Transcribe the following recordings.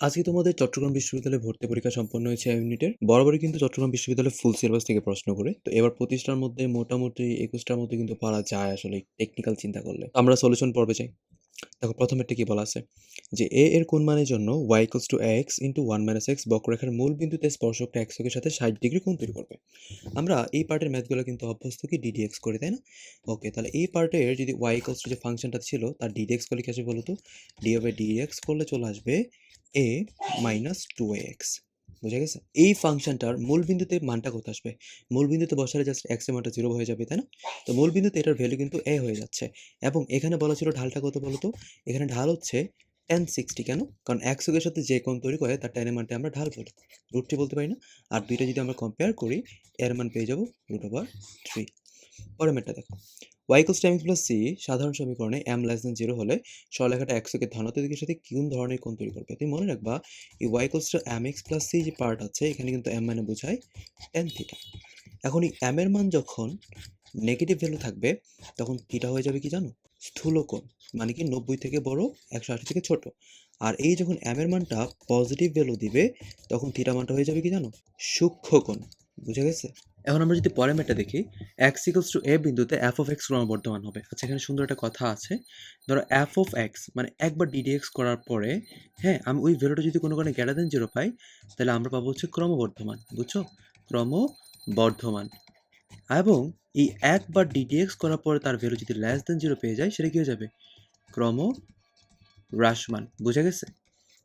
আজকে তোমাদের চট্টগ্রাম বিশ্ববিদ্যালয়ে ভর্তি পরীক্ষা সম্পন্ন হয়েছে ইউনিটের বরাবরই কিন্তু চট্টগ্রাম বিশ্ববিদ্যালয়ে ফুল সিলেবাস থেকে প্রশ্ন করে। তো এবার প্রতিষ্ঠার মধ্যে মোটামুটি একুশটার মধ্যে কিন্তু পারা যায় আসলে টেকনিক্যাল চিন্তা করলে। আমরা সলিউশন পর্বে যাই। দেখো, প্রথমেরটা কি বলা আছে? যে এ এর কোন মানের জন্য y equals two x into one minus x বক্ররেখার মূল বিন্দুতে স্পর্শকটা এক্সকের সাথে ষাট ডিগ্রি কোণ তৈরি করবে। আমরা এই পার্টের ম্যাথগুলো কিন্তু অভ্যস্ত কি ডিডিএক্স করে, তাই না? ওকে তাহলে এই পার্টের যদি ওয়াই ইকলস টু যে ফাংশনটা ছিল, তার ডিডিএক্স করলে কি আসবে বলো তো ডি বাই ডিএক্স করলে চলে আসবে এ মাইনাস টু এক্স বুঝা গেছে? এই ফাংশনটার মূল বিন্দুতে মানটা কত আসবে? মূল বিন্দুতে বসালে জাস্ট এক্সের মানটা জিরো হয়ে যাবে, তাই না? তো মূল বিন্দুতে এটার ভ্যালু কিন্তু এ হয়ে যাচ্ছে। এবং এখানে বলা ছিল ঢালটা কত বলো তো? এখানে ঢাল হচ্ছে টেন সিক্সটি কেন? কারণ একশোকের সাথে যে কোণ তৈরি করে, তার টেনের মানটা আমরা ঢাল বলি। রুটটি বলতে পারি না? আর দুইটা যদি আমরা কম্পেয়ার করি, এর মান পেয়ে যাব রুট ওভার থ্রি পরের ম্যাটটা দেখো। ওয়াইকলস টাইমস প্লাস সি সাধারণ সমীকরণে এম লেস দেন জিরো হলে সরলেখাটা একশোকে ধনাত্মক দিকের সাথে কোন ধরনের কোণ তৈরি করবে? তুমি মনে রাখবা, এই ওয়াইকলসটা এম এক্স প্লাস সি যে পার্ট আছে, এখানে কিন্তু এম মানে বোঝায় টেন থিটা এখন এই এম এর মান যখন নেগেটিভ ভ্যালু থাকবে, তখন থিটা হয়ে যাবে কি জানো? স্থূল কোণ মানে কি নব্বই থেকে বড়, একশো আশি থেকে ছোট। আর এই যখন এম এর মানটা পজিটিভ ভ্যালু দিবে, তখন থিটা মানটা হয়ে যাবে কি জানো? সূক্ষ্ম কোণ, বুঝে গেছে? এখন আমরা যদি পরের ম্যাটটা দেখি এক্স ইকলস টু এ বিন্দুতে এফ অফ এক্স ক্রমবর্ধমান হবে। আচ্ছা এখানে সুন্দর একটা কথা আছে। ধরো এফ অফ এক্স মানে একবার ডিডিএক্স করার পরে হ্যাঁ আমি ওই ভ্যালুটা যদি কোনো কারণে গ্রেটার দেন জিরো পাই, তাহলে আমরা পাবো হচ্ছে ক্রমবর্ধমান, বুঝছ? ক্রমবর্ধমান। এবং এই একবার ডিডিএক্স করার পরে তার ভ্যালু যদি লেস দেন জিরো পেয়ে যায়, সেটা কি হয়ে যাবে? ক্রম হ্রাসমান বুঝা গেছে?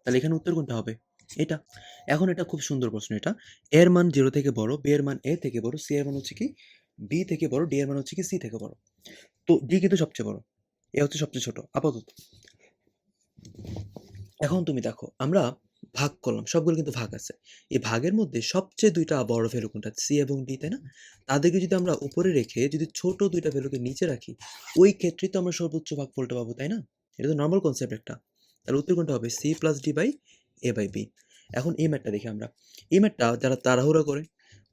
তাহলে এখানে উত্তর কোনটা হবে? এটা। এখন এটা খুব সুন্দর প্রশ্ন এটা। এর মান জিরো থেকে বড় বি এর মান এ থেকে বড় সি এর মান হচ্ছে কি? বি থেকে বড় ডি এর মান হচ্ছে কি? সি থেকে বড়। তো ডি কিন্তু সবচেয়ে বড়। এ হচ্ছে সবচেয়ে ছোট। আপাতত। এখন তুমি দেখো, আমরা ভাগ করলাম। সবগুলো কিন্তু ভাগ আছে। এই ভাগের মধ্যে সবচেয়ে দুইটা বড় ভ্যালু কোনটা? সি এবং ডি তাই না? তাদেরকে যদি আমরা উপরে রেখে যদি ছোট দুইটা ভ্যালুকে নিচে রাখি, ওই ক্ষেত্রে তো আমরা সর্বোচ্চ ভাগ ফলটা পাবো, তাই না? এটা তো নর্মাল কনসেপ্ট একটা। তাহলে উত্তর কোনটা হবে? C plus d by a by b এখন এই ম্যাটটা দেখি আমরা। এই ম্যাটটা যারা তাড়াহুড়া করে,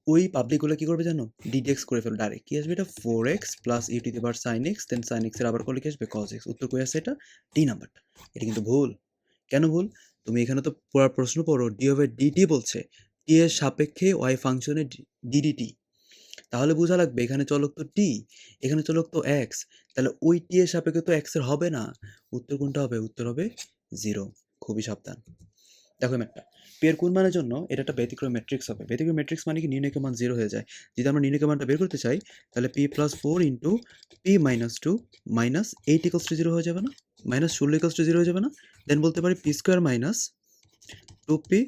ওই পাবলিকগুলো কি করবে জানো? ডিডেক্স করে ফেলো ডাইরেক্ট কি আসবে এটা? Four x plus u t দেবার সাইন এক্স দেন সাইন আবার করলে কি আসবে কজ এক্স উত্তর কই আছে এটা? ডি নাম্বারটা এটা কিন্তু ভুল। কেন ভুল? তুমি এখানে তো পুরো প্রশ্ন পড়ো। ডি ওভার ডিটি বলছে। টি এর সাপেক্ষে ওয়াই ফাংশনে ডিডিটি তাহলে বোঝা লাগবে এখানে চলক তো টি এখানে চলক তো এক্স তাহলে ওই টি এর সাপেক্ষে তো এক্সের হবে না। উত্তর কোনটা হবে? উত্তর হবে জিরো খুবই সাবধান। দেখো ম্যাটটা। পের কোন মানের জন্য এটা একটা ব্যতিক্রম ম্যাট্রিক্স হবে। ব্যতিক্রম ম্যাট্রিক্স মানে কি? নির্ণয়কের মান জিরো হয়ে যায়। যদি আমরা নির্ণয়কের মানটা বের করতে চাই, তাহলে p plus four into p minus two minus eight equals to zero হয়ে যাবে না? মাইনাস ষোলো ইকলস টু জিরো হয়ে যাবে না? দেন বলতে পারি p square minus two p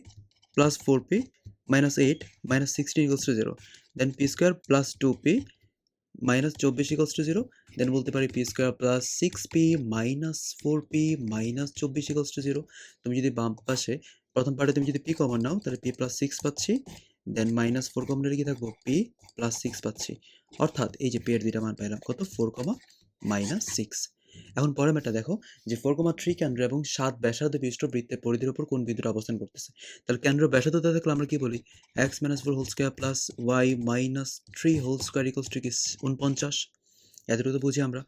plus four p minus eight minus sixteen equals to zero then p square plus two p minus চব্বিশ ইকলস টু জিরো দেন বলতে পারি p square plus six p minus four p minus চব্বিশ equals to zero তুমি যদি বাম পাশে প্রথম পার্টে তুমি যদি পি কমন নাও, তাহলে পি প্লাস সিক্স পাচ্ছি দেন মাইনাস ফোর কমন রেখে থাকব? পি প্লাস সিক্স পাচ্ছি। অর্থাৎ এই যে পি এর দুইটা মান পাইলাম, কত? ফোর কমা মাইনাস সিক্স এখন পরের ম্যাটটা দেখো, যে ফোর কমা থ্রি কেন্দ্র এবং সাত ব্যাসার্ধ বিশিষ্ট বৃত্তের পরিধির উপর কোন বিন্দুটা অবস্থান করতেছে? তাহলে কেন্দ্র ব্যাসার্ধতা দেখলে আমরা কি বলি? X minus four whole square plus y minus three whole square equals to কি? উনপঞ্চাশ এতটুকু তো বুঝি আমরা।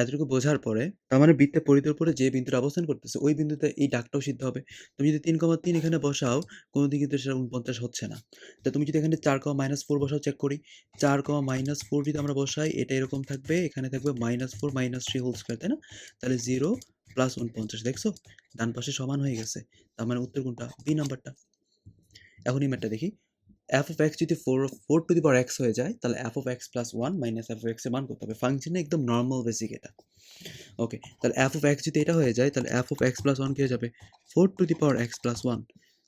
এতটুকু বোঝার পরে, তার মানে বৃত্তের পরিধির উপরে যে বিন্দুটা অবস্থান করতেছে, ওই বিন্দুতে এই ডাকটাও সিদ্ধ হবে। তুমি যদি তিন কমা তিন এখানে বসাও কোনো দিন কিন্তু সেটা উনপঞ্চাশ হচ্ছে না। তা তুমি যদি এখানে চার কমা মাইনাস ফোর বসাও চেক করি। চার কমা মাইনাস ফোর যদি আমরা বসাই, এটা এরকম থাকবে, এখানে থাকবে minus four minus three whole square তাই না? তাহলে জিরো প্লাস উনপঞ্চাশ, দেখছ? ডান পাশে সমান হয়ে গেছে। তার মানে উত্তর কোনটা? বি নাম্বারটা এখন এই ম্যাটটা দেখি। এফ অফ এক্স যদি four four to the power x হয়ে যায়, তাহলে f of x plus one minus f of এক্সের মান করতে হবে? ফাংশনে একদম নর্মাল বেসিক এটা। ওকে তাহলে এফ অফ এক্স যদি এটা হয়ে যায়, তাহলে f of x plus one কী হয়ে যাবে? Four to the power x plus one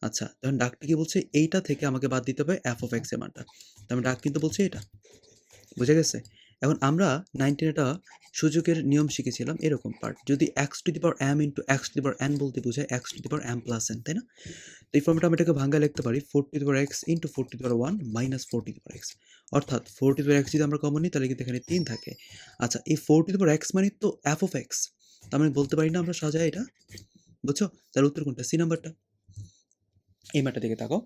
আচ্ছা তখন ডাকটি কি বলছে? এইটা থেকে আমাকে বাদ দিতে হবে এফ অফ এক্সের মানটা। মানে ডাক কিন্তু বলছে এটা। বুঝে গেছে? এখন আমরা নাইনটিন এটা সুযোগের নিয়ম শিখেছিলাম এরকম পার্ট যদি x to the power m into x to the power n বলতে বোঝায় x to the power m plus n তাই না? তো এই ফর্মটা আমি এটাকে ভাঙ্গা লিখতে পারি four to the power x into four to the power one minus four to the power x অর্থাৎ four to the power x যদি আমরা কমন নিই, তাহলে কিন্তু এখানে তিন থাকে। আচ্ছা এই four to the power x মানে তো এফ অফ এক্স তার মানে বলতে পারি না আমরা সাজাই এটা, বুঝছ? তার উত্তর কোনটা? সি নাম্বারটা এই ম্যাটটা দিকে তাকো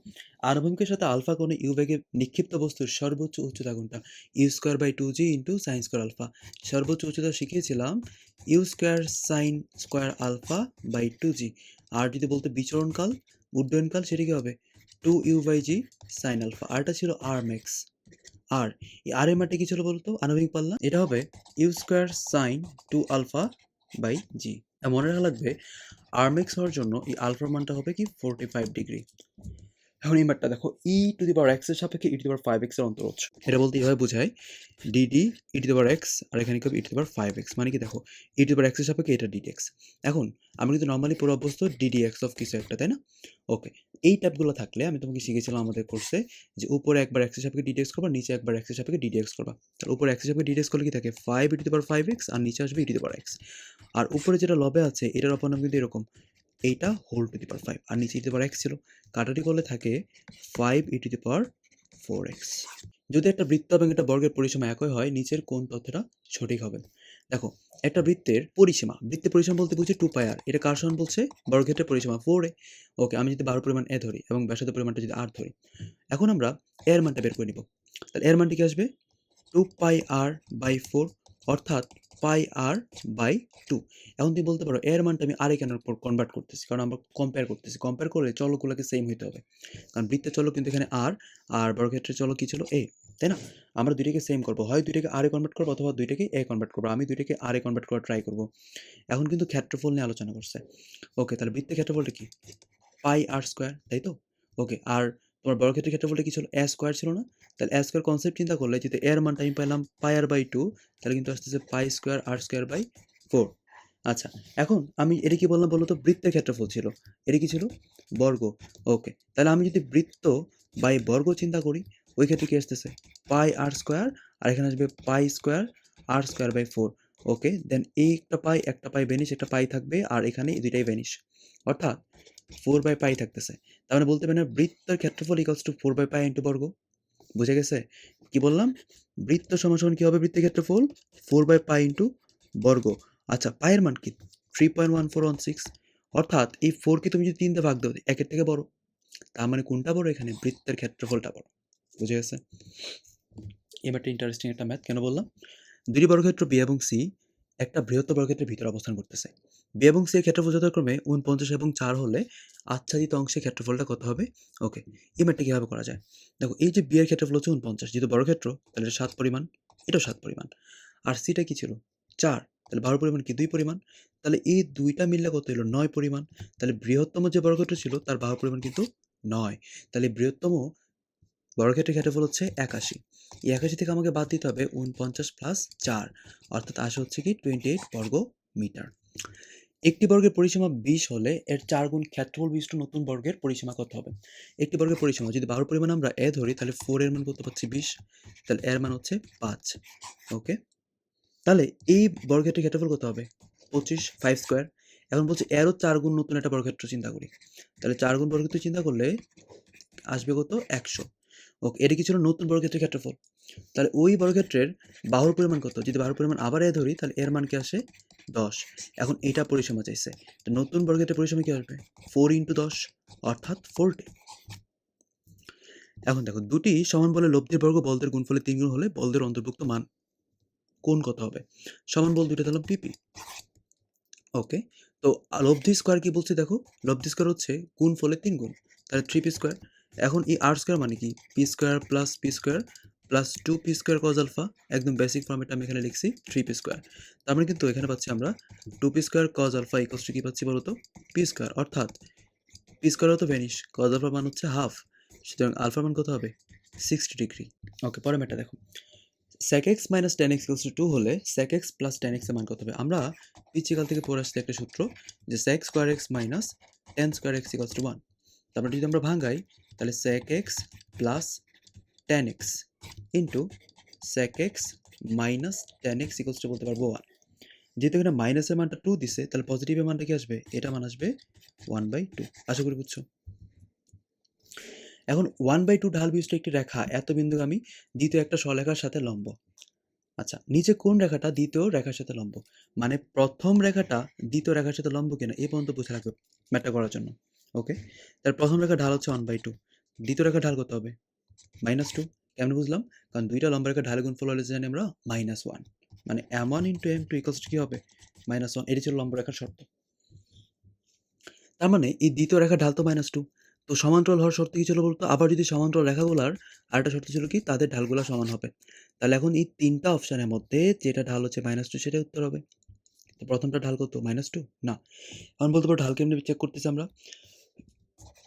আনুভূমিকের সাথে আলফা কোণে ইউ বেগে নিক্ষিপ্ত বস্তুর সর্বোচ্চ উচ্চতা কোনটা? U square by two g into sine square alpha. সর্বোচ্চ উচ্চতা শিখিয়েছিলাম u square sine square alpha by two g. আর যদি বলতে বিচরণকাল, উড্ডয়নকাল, সেটি কি হবে? Two u by g sine alpha. আরটা ছিল আর ম্যাক্স। আর এই আর এর মানটা কি ছিল বলতো? আণবিক পাল্লা। এটা হবে u square sine two alpha by g. মনে রাখা লাগবে আর ম্যাক্স হওয়ার জন্য এই আলফার মানটা হবে কি ফোরটি ফাইভ ডিগ্রি এখন এই মানটা দেখো ই টু দি পাওয়ার এক্সের সাপেক্ষে e to the power five এক্সের অন্তরজ এটা বলতে এইভাবে বোঝায় d d e to the power x আর এখানে কি হবে? E to the power five x মানে কি দেখো ই টু দি পাওয়ার এক্সের সাপেক্ষে এটা ডিডি এক্স এখন আমি কিন্তু নর্মালি পুরো অভ্যস্ত ডিডি এক্স অফ কিছু একটা, তাই না? ওকে এই ট্যাপগুলো থাকলে আমি তোমাকে শিখেছিলাম আমাদের কোর্সে যে উপরে একবার এক্সের সাপেক্ষে ডিডি এক্স করবা, নিচে একবার এক্সের সাপেক্ষে ডিডি এক্স করবা। তাহলে উপরে এক্সের সাপেক্ষে ডিডি এক্স করলে কি থাকে? Five e to the power five x আর নিচে আসবে ই টু দি পাওয়ার এক্স আর উপরে যেটা লবে আছে, এটার অপর নাম কিন্তু এরকম এইটা whole to the power five আর নিচে e to the power x ছিল। কাটাটি করলে থাকে five e to the power four x যদি একটা বৃত্ত এবং একটা বর্গের পরিসীমা একই হয়, নিচের কোন তথ্যটা সঠিক হবে? দেখো, একটা বৃত্তের পরিসীমা বৃত্তের পরিসীমা বলতে বুঝি টু পাই আর এটা কার সমান বলছে? বর্গক্ষেত্রের পরিসীমা ফোর এ। ওকে আমি যদি বারো পরিমাণ এ ধরি এবং ব্যাসার্ধ পরিমাণটা যদি আর ধরি, এখন আমরা এর মানটা বের করে নিব। তাহলে এর মানটি কি আসবে? Two pi r by four অর্থাৎ পাই আর বাই টু। এখন তুমি বলতে পারো, এর মানটা আমি আর এখানের উপর কনভার্ট করতেছি, কারণ আমরা কম্পেয়ার করতেছি। কম্পেয়ার করলে চলকগুলোকে সেম হইতে হবে। কারণ বৃত্তের চলক কিন্তু এখানে আর আর বড় ক্ষেত্রে চলক কি ছিল? এ তাই না? আমরা দুইটাকে সেম করব। হয় দুইটাকে আরে কনভার্ট করব, অথবা দুইটাকে এ কনভার্ট করব। আমি দুইটাকে আরে কনভার্ট করার ট্রাই করব। এখন কিন্তু ক্ষেত্রফল নিয়ে আলোচনা করছে। ওকে তাহলে বৃত্তের ক্ষেত্রফলটা কি? পাই আর স্কোয়ার তাই তো? ওকে আর তোমার বর্গক্ষেত্রের ক্ষেত্রফলটা কি ছিল এ স্কোয়ার ছিল না, তাহলে এ স্কোয়ার কনসেপ্ট চিন্তা করলে যদি এর মানটা আমি পাইলাম পাই আর বাই টু তাহলে কিন্তু আসতেছে pi square r square by four আচ্ছা এখন আমি এটা কি বললাম বলো তো বৃত্তের ক্ষেত্রফল ছিল। এটা কি ছিল? বর্গ। ওকে তাহলে আমি যদি বৃত্ত বাই বর্গ চিন্তা করি, ওই ক্ষেত্রে কি আসতেছে? পাই আর স্কোয়ার আর এখানে আসবে pi square r square by four okay then এই একটা পাই একটা পাই বেনিশ একটা পাই থাকবে, আর এখানে দুইটাই বেনিশ অর্থাৎ ফোর বাই পাই থাকতেছে। তার মানে বলতে পারেন বৃত্তের ক্ষেত্রফল equals to four by pi into বর্গ। বুঝে গেছে? কি বললাম? বৃত্ত সমান কি হবে বৃত্তের ক্ষেত্রফল? ফোর বাই পাই ইন্টু বর্গ। আচ্ছা পায়ের মান কি? Three point one four one six অর্থাৎ এই ফোরকে তুমি যদি তিনটে ভাগ দাও, একের থেকে বড়। তার মানে কোনটা বড়? এখানে বৃত্তের ক্ষেত্রফলটা বড়। বুঝে গেছে? এবারটা ইন্টারেস্টিং একটা ম্যাথ কেন বললাম? দুটি বর্গক্ষেত্র বি এবং সি একটা বৃহত্তর বর্গক্ষেত্রের ভিতরে অবস্থান করতেছে। বি এবং সি এর ক্ষেত্রফল যথাক্রমে উনপঞ্চাশ এবং চার হলে আচ্ছাদিত অংশের ক্ষেত্রফলটা কত হবে? ওকে, এই ম্যাথটা কীভাবে করা যায়? দেখো, এই যে বি এর ক্ষেত্রফল হচ্ছে উনপঞ্চাশ যেহেতু বর্গক্ষেত্র তাহলে এটা সাত পরিমাণ, এটাও সাত পরিমাণ। আর সিটা কি ছিল? চার, তাহলে বারো পরিমাণ কি? দুই পরিমাণ। তাহলে এই দুইটা মিললে কত হলো নয় পরিমাণ। তাহলে বৃহত্তম যে বর্গক্ষেত্র ছিল, তার বারো পরিমাণ কিন্তু নয়। তাহলে বৃহত্তম বর্গক্ষেত্রের ক্ষেত্রফল হচ্ছে একাশি। এই একাশি থেকে আমাকে বাদ দিতে হবে উনপঞ্চাশ প্লাস চার, অর্থাৎ আসে হচ্ছে কি টোয়েন্টি এইট বর্গ মিটার। একটি বর্গের পরিসীমা বিশ হলে এর চার গুণ ক্ষেত্রফল বিশিষ্ট নতুন বর্গের পরিসীমা কত হবে? একটি বর্গের পরিসীমা, যদি বারো পরিমাণ আমরা এ ধরি, তাহলে ফোর এর মান কত পাচ্ছি বিশ, তাহলে এর মান হচ্ছে পাঁচ। ওকে? তাহলে এই বর্গক্ষেত্রের ক্ষেত্রফল কত হবে? পঁচিশ ফাইভ স্কোয়ার এখন বলছি এরও চার গুণ নতুন একটা বর্গক্ষেত্র চিন্তা করি। তাহলে চার গুণ বর্গক্ষেত্র চিন্তা করলে আসবে কত? একশো। ওকে, এটা কি ছিল নতুন বর্গক্ষেত্রের ক্ষেত্রফল? তাহলে ওই বর্গক্ষেত্রের বাহুর পরিমাণ কত? যদি বাহুর পরিমাণ আবার এ ধরি, তাহলে এর মান কি আসে? দশ। এখন এটা পরিসীমা চাইছে। তো নতুন বর্গক্ষেত্রের পরিসীমা কি আসবে? ফোর ইন্টু দশ, অর্থাৎ ফোরটি এখন দেখো, দুটি সমান বলে লব্ধির বর্গ বলদের গুণফলে তিন গুণ হলে বলদের অন্তর্ভুক্ত মান কোন কত হবে? সমান বল দুইটা দিলাম পিপি ওকে, তো লব্ধি স্কোয়ার কি বলছে দেখো? লব্ধি স্কোয়ার হচ্ছে গুণ ফলে তিন গুণ। তাহলে থ্রি পি স্কোয়ার এখন এই আর স্কোয়ার মানে কি? P square plus p square plus two p square cos alpha একদম বেসিক ফর্মেট আমি এখানে লিখছি থ্রি পি স্কোয়ার তার মানে কিন্তু এখানে পাচ্ছি আমরা two p square cos alpha equals to কি পাচ্ছি বলতো? পি স্কোয়ার অর্থাৎ পি স্কোয়ার তো ভ্যানিশ কজ আলফার মান হচ্ছে হাফ সুতরাং আলফার মান কত হবে? সিক্সটি ডিগ্রি ওকে পরে ম্যাটটা দেখো। sec x minus ten x equals to two হলে sec এক্স প্লাস টেন এক্সের মান কত হবে? আমরা পিচিকাল থেকে পড়ে আসছে একটা সূত্র যে sec square x minus ten square x equals to one তারপরে যদি আমরা ভাঙাই তাহলে sec x plus ten x into sec x minus ten x equals to বলতে পারব ওয়ান যেহেতু এখানে মাইনাসের মানটা টু দিছে, তাহলে পজিটিভের মানটা কি আসবে? এটা মান আসবে ওয়ান বাই টু আশা করি বুঝছ? এখন ওয়ান বাই টু ঢাল বিশিষ্ট একটি রেখা, এত বিন্দুগামী দ্বিতীয় একটা সলেখার সাথে লম্ব। আচ্ছা নিচে কোন রেখাটা দ্বিতীয় রেখার সাথে লম্ব? মানে প্রথম রেখাটা দ্বিতীয় রেখার সাথে লম্ব কিনা? এই পর্যন্ত বুঝে রাখবে ম্যাটটা করার জন্য। ওকে তার প্রথম রেখা ঢাল হচ্ছে ওয়ান বাই টু দ্বিতীয় রেখা ঢাল কত হবে? মাইনাস টু কেমন বুঝলাম? কারণ দুইটা লম্বা রেখা ঢাল গুণ ফল হলে জানি আমরা মাইনাস ওয়ান মানে m one into m two equals কী হবে? মাইনাস ওয়ান এটি ছিল লম্বা রেখার শর্ত। তার মানে এই দ্বিতীয় রেখা ঢাল তো মাইনাস টু তো সমান্তরাল হওয়ার শর্ত কি ছিল বলতো? আবার যদি সমান্তরাল রেখাগুলার আরেকটা শর্ত ছিল কি? তাদের ঢালগুলো সমান হবে। তাহলে এখন এই তিনটা অপশানের মধ্যে যেটা ঢাল হচ্ছে মাইনাস টু সেটাই উত্তর হবে। তো ১ম টা ঢাল কত? -2? না। এখন বলতে পারো ঢাল কেমনে চেক করতেছি আমরা?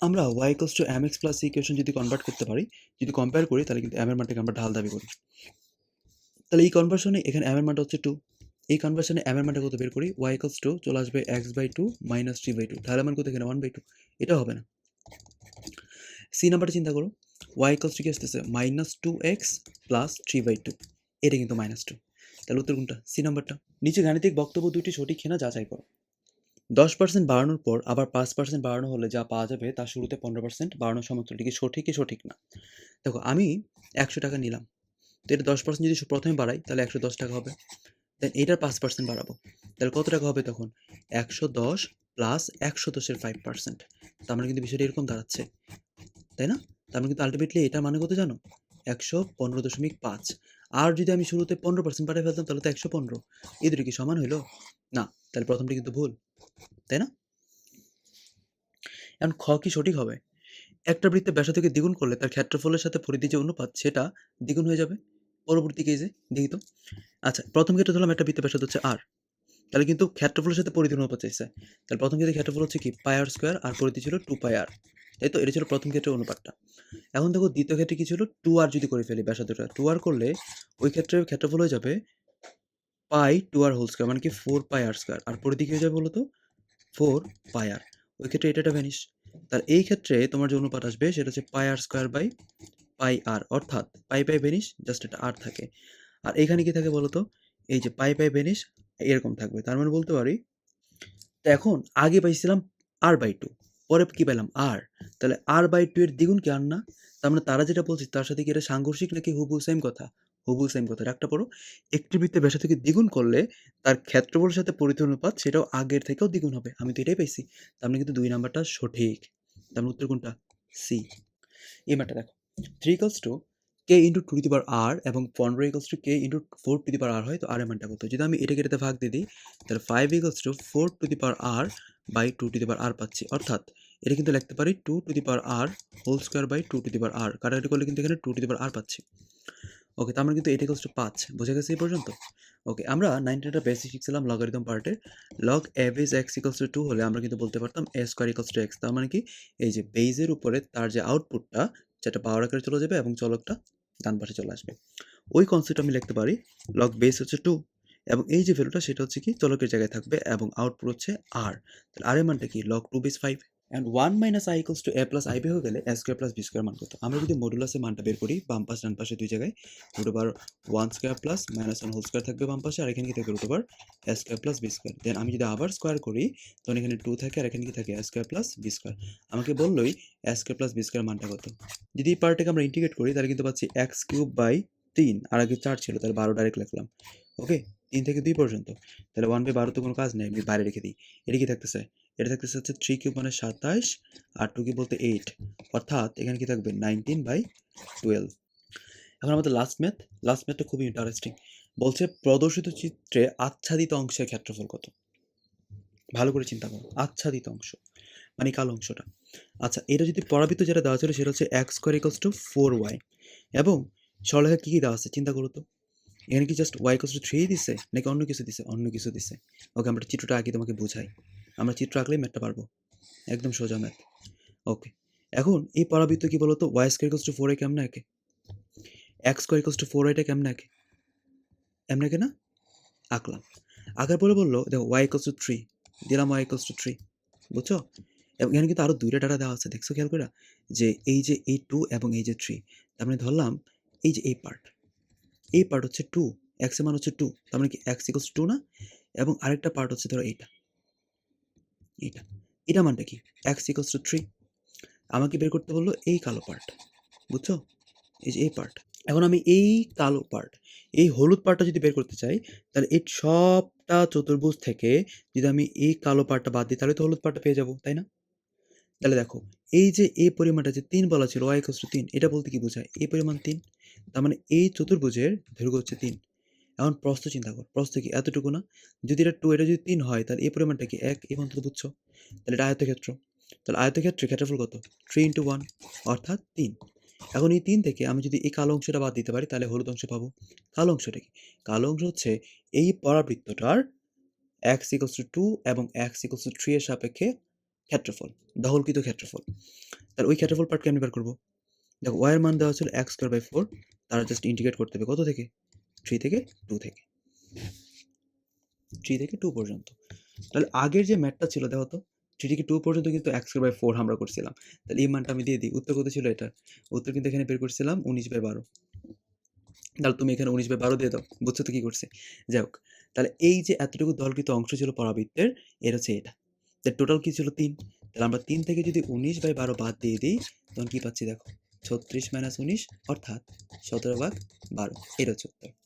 আমরা y = এক্স c ইকুয়েশন যদি কনভার্ট করতে পারি, যদি কম্পেয়ার করি তাহলে কিন্তু m এর মানটাকে আমরা ঢাল দাবি করি। তাহলে এই কনভার্সনে এখানে m এর মানটা হচ্ছে টু এই কনভার্সনে m এর মানটা কত বের করি? ওয়াই ইকোস টু = চলে আসবে x/2 - 3/2 ঢালের মান কত এখানে 1/2 এটাও হবে না। সি নাম্বারটা চিন্তা করো। ওয়াই কস টু = কি আসতেছে? -2x + 3/2 এটা কিন্তু মাইনাস টু তাহলে উত্তর কোনটা? সি নাম্বারটা। নিচে গাণিতিক বক্তব্য দুটি সঠিক কিনা যাচাই করো। 10% বাড়ানোর পর আবার পাঁচ পার্সেন্ট বাড়ানো হলে যা পাওয়া যাবে তা শুরুতে 15% বাড়ানোর সমতুল্য কি সঠিক কি সঠিক না? দেখো, আমি ৳100 নিলাম। তো এটা 10% যদি প্রথমে বাড়াই, তাহলে ৳110 হবে। দেন এটার পাঁচ পার্সেন্ট বাড়াবো। তাহলে কত টাকা হবে তখন? 110 প্লাস একশো দশের ফাইভ পার্সেন্ট তার মানে কিন্তু বিষয়টা এরকম দাঁড়াচ্ছে। তাই না? তার মানে কিন্তু আল্টিমেটলি এটার মানে কত জানো? 115.5 আর যদি আমি শুরুতে 15% বাড়ায় ফেলতাম, তাহলে তো 115 এই দুটো কি সমান হইল? না। তাহলে প্রথমটি কিন্তু ভুল। তাই না? এখন খ কি সঠিক হবে? একটা বৃত্তের থেকে দ্বিগুণ করলে তার ক্ষেত্রফলের সাথে পরিধির যে অনুপাত, সেটা দ্বিগুণ হয়ে যাবে। পরবর্তী কেসে দেখি তো। আচ্ছা প্রথম ক্ষেত্রে ধরলাম একটা বৃত্তের ব্যাসার্ধ হচ্ছে আর তাহলে কিন্তু ক্ষেত্রফলের সাথে পরিধি অনুপাত চাইছে। তাহলে প্রথম ক্ষেত্রে ক্ষেত্রফল হচ্ছে কি পাই r স্কয়ার আর পরিধি ছিল টু পাই r তাই তো? এটা ছিল প্রথম ক্ষেত্রে অনুপাতটা। এখন দেখো দ্বিতীয় ক্ষেত্রে কী ছিল? টু আর যদি করে ফেলি ব্যাসার্ধটা 2r করলে ওই ক্ষেত্রে ক্ষেত্রফল হয়ে যাবে pi two r whole square মানে কি ফোর পাই আর স্কোয়ার আর পরের দিকে হয়ে যাবে বলো তো? 4 পাই আর ওই ক্ষেত্রে এটা, ভ্যানিশ। তার এই ক্ষেত্রে তোমার যে অনুপাত আসবে সেটা হচ্ছে পাই আর স্কোয়ার বাই পাই আর অর্থাৎ পাই, পাই ভ্যানিশ জাস্ট এটা আর থাকে। আর এখানে কি থাকে বলো তো? এই যে পাই, পাই ভ্যানিশ এরকম থাকবে। তার মানে বলতে পারি তো এখন আগে পাইছিলাম r/2 পরে কি পেলাম আর তাহলে আর বাই টু এর দ্বিগুণ কি আর না? তার মানে তারা যেটা বলছে, তার সাথে কি এটা সাংঘর্ষিক নাকি হুবহু সেম কথা? হুবহু সেম কথা। একটা পড়ো। একটি বৃত্তের থেকে দ্বিগুণ করলে তার ক্ষেত্রফলের সাথে পরিধির অনুপাত সেটাও আগের থেকেও দ্বিগুণ হবে। আমি তো এটাই পাইছি। তার মানে কিন্তু দুই নাম্বারটা সঠিক। তার মানে উত্তর কোনটা? সি। এই মানটা দেখো 3 = k * 2 to the power r এবং 15 = k * 4 to the power r হয়, তো আর এর মানটা কত? যদি আমি এটাকে এটাতে ভাগ দিয়ে দিই, তাহলে 5 = 4 to four the power r by 2 to the power r পাচ্ছি। অর্থাৎ, এটা কিন্তু লিখতে পারি two to the power r whole square by 2 to the power r কাটাকাটি করলে কিন্তু এখানে 2 টু দি পাওয়ার r পাচ্ছি। ওকে তার মানে কিন্তু এটা = 5 বোঝা গেছে এই পর্যন্ত? ওকে আমরা 9 টেনের বেসিক শিখছিলাম লগারিদম পার্টের log a বেস x = 2 হলে আমরা কিন্তু বলতে পারতাম a স্কয়ার = এক্স তার মানে কি এই যে বেইজের উপরে তার যে আউটপুটটা সেটা পাওয়ার আকারে চলে যাবে এবং চলকটা ডান পাশে চলে আসবে। ওই কনসেপ্ট আমি লিখতে পারি লগ বেস হচ্ছে 2 এবং এই যে ভ্যালুটা সেটা হচ্ছে কি চলকের জায়গায় থাকবে এবং আউটপুট হচ্ছে আর তাহলে r এর মানটা কি? log 2 base 5 and 1 - i = a + ib হয়ে গেলে a square plus b square মান কত? আমরা যদি মডুলাসের মানটা বের করি, বাম পাশ, ডান পাশে দুই জায়গায় √1 স্কয়ার প্লাস -1 হোল স্কয়ার থাকবে বাম পাশে, আর এখানে কি থাকবে? √a square plus b square then আমি যদি আবার স্কয়ার করি, তখন এখানে 2 থাকে, আর এখানে কি থাকে? A square plus b square আমাকে বললই a square plus b square মানটা কত? যদি এই পার্টটাকে আমরা ইন্টিগ্রেট করি, তাহলে কিন্তু পাচ্ছি x কিউব বাই 3 আর আগে 4 ছিল, তাহলে 12 ডাইরেক্ট লিখলাম। ওকে 3 থেকে দুই পর্যন্ত তাহলে 1/12 তো কোনো কাজ নেই, আমি বাইরে রেখে দিই। এটা কি থাকতেছে? এটা থাকতেছে হচ্ছে থ্রি কিউব মানে 27 আর টু কিউব বলতে এইট অর্থাৎ এখানে কি থাকবে 19/12 এখন আমাদের লাস্ট ম্যাথ লাস্ট ম্যাথটা খুবই ইন্টারেস্টিং বলছে প্রদর্শিত চিত্রে আচ্ছাদিত অংশের ক্ষেত্রফল কত? ভালো করে চিন্তা করো আচ্ছাদিত অংশ মানে কালো অংশটা। আচ্ছা এটা যদি পরাবৃত্ত যেটা দেওয়া ছিল, সেটা হচ্ছে x square equals to four y এবং সরলরেখা কী কী দেওয়া আছে চিন্তা করো তো। এখানে কি জাস্ট y = 3 দিছে নাকি অন্য কিছু দিছে? অন্য কিছু দিছে। ওকে আমরা চিত্রটা আগে তোমাকে বুঝাই। আমরা চিত্র আঁকলেই ম্যাথটা পারব। একদম সোজা ম্যাথ। ওকে এখন এই পরাবৃত্ত কি বলতো y ফোর = 4y কেমনে আঁকে? x স্কয়ার = 4y টা কেমনে আঁকে? এমনে আঁকে না? আঁকলাম। আঁকার পরে বলল, দেখো, y = 3 দিলাম y = 3 বুঝছ? এবং এখানে কিন্তু আরও দুইটা ডাটা দেওয়া আছে দেখছ, খেয়াল কইরা? যে এই যে এই টু এবং এই যে থ্রি তার মানে ধরলাম এই যে এই পার্ট এই পার্ট হচ্ছে 2 x এর মান হচ্ছে টু তার মানে কি x = 2 না? এবং আরেকটা পার্ট হচ্ছে ধরো এইটা। এইটা। এটা মানটা কি? x = 3 আমাকে বের করতে বলল এই কালো পার্ট। বুঝছ? এই যে এই পার্ট। এখন আমি এই কালো পার্ট এই হলুদ পার্টটা যদি বের করতে চাই, তাহলে এই সবটা চতুর্ভুজ থেকে যদি আমি এই কালো পার্টটা বাদ দিই, তাহলে তো হলুদ পার্টটা পেয়ে যাব, তাই না? তাহলে দেখো, এই যে এই পরিমাণটা যে তিন বলা ছিল, y = 3 এটা বলতে কি বোঝায়? এই পরিমাণ তিন, তার মানে এই চতুর্ভুজের দৈর্ঘ্য হচ্ছে তিন। এখন প্রস্থ চিন্তা কর, প্রস্থ কি এতটুকু না? যদি এটা টু এটা যদি তিন হয়, তাহলে এই পরিমাণটা কি এক? এই পর্যন্ত বুঝছ? তাহলে এটা আয়তক্ষেত্র। তাহলে আয়তক্ষেত্রে ক্ষেত্রফল কত? থ্রি ইন্টু ওয়ান অর্থাৎ তিন। এখন এই তিন থেকে আমি যদি এই কালো অংশটা বাদ দিতে পারি, তাহলে হলুদ অংশ পাবো। কালো অংশটা কি? কালো অংশ হচ্ছে এই পরাবৃত্তটার এক্স ইকলস টু এবং এক্স ইকলস টু থ্রি এর সাপেক্ষে ক্ষেত্রফল দহলকৃত ক্ষেত্রফল। তাহলে ওই ক্ষেত্রফল পার্টকে আমি বার করব? দেখো ওয়াইয়ের মান দেওয়া ছিল এক্স স্কোয়ার বাই ফোর তারা জাস্ট ইন্টিগ্রেট করতে হবে কত থেকে? থ্রি থেকে টু থেকে। থ্রি থেকে টু পর্যন্ত। তাহলে আগের যে ম্যাথটা ছিল, দেখো তো থ্রি থেকে টু পর্যন্ত কিন্তু এক্স স্কোয়ার বাই ফোর আমরা করছিলাম। তাহলে এই মানটা আমি দিয়ে দিই। উত্তর কত ছিল এটা? উত্তর কিন্তু এখানে বের করছিলাম উনিশ বাই বারো। তাহলে তুমি এখানে উনিশ বাই বারো দিয়ে দাও, বুঝছ তো কী করছে? যাই হোক, তাহলে এই যে এতটুকু দলকৃত অংশ ছিল পরাবৃত্তের, এর হচ্ছে এটা। টোটাল কী ছিল তিন? তাহলে আমরা তিন থেকে যদি উনিশ বাই বারো বাদ দিয়ে দিই, তখন কী পাচ্ছি দেখো? ছত্রিশ মাইনাস উনিশ, অর্থাৎ সতেরো ভাগ বারো। এর হচ্ছে উত্তর।